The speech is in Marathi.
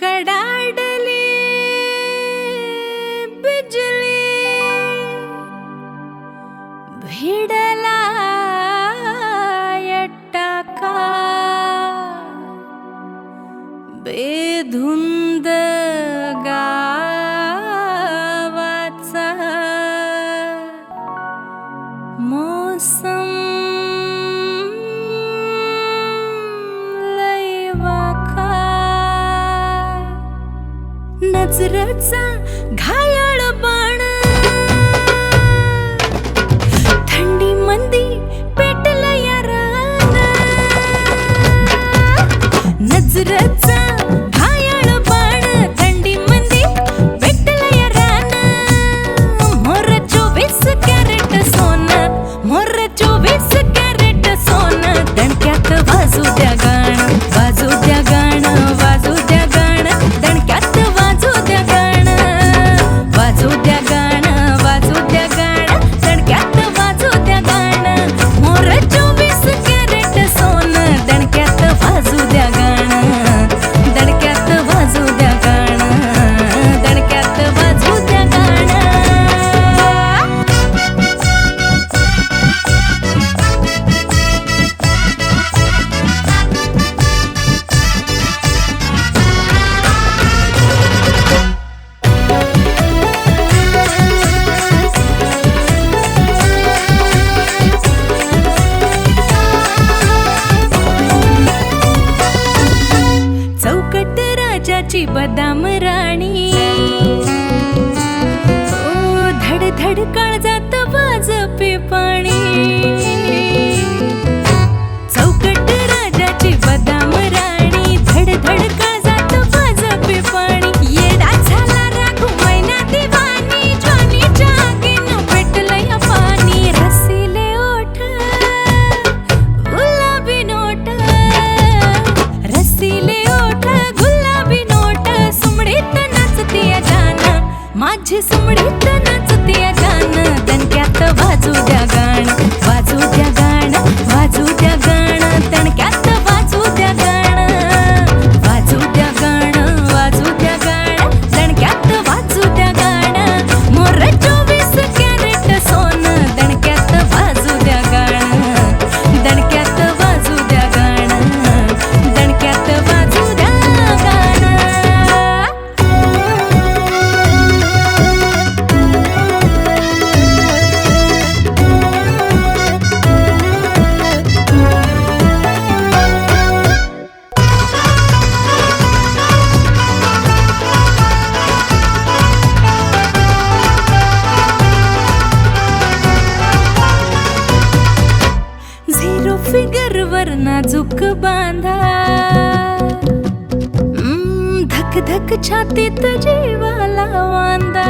कडाडली बिजली भिडला यट्टाका बेधुंद गावाचा मोसम काचरचा घायाळ बाण. थंडी मंदी देशाची बदाम राणी. ओ धड धड काळ जात वाज पे पाणी. वर नाजूक बांधा. धक धक छातीत जीवाला वांदा.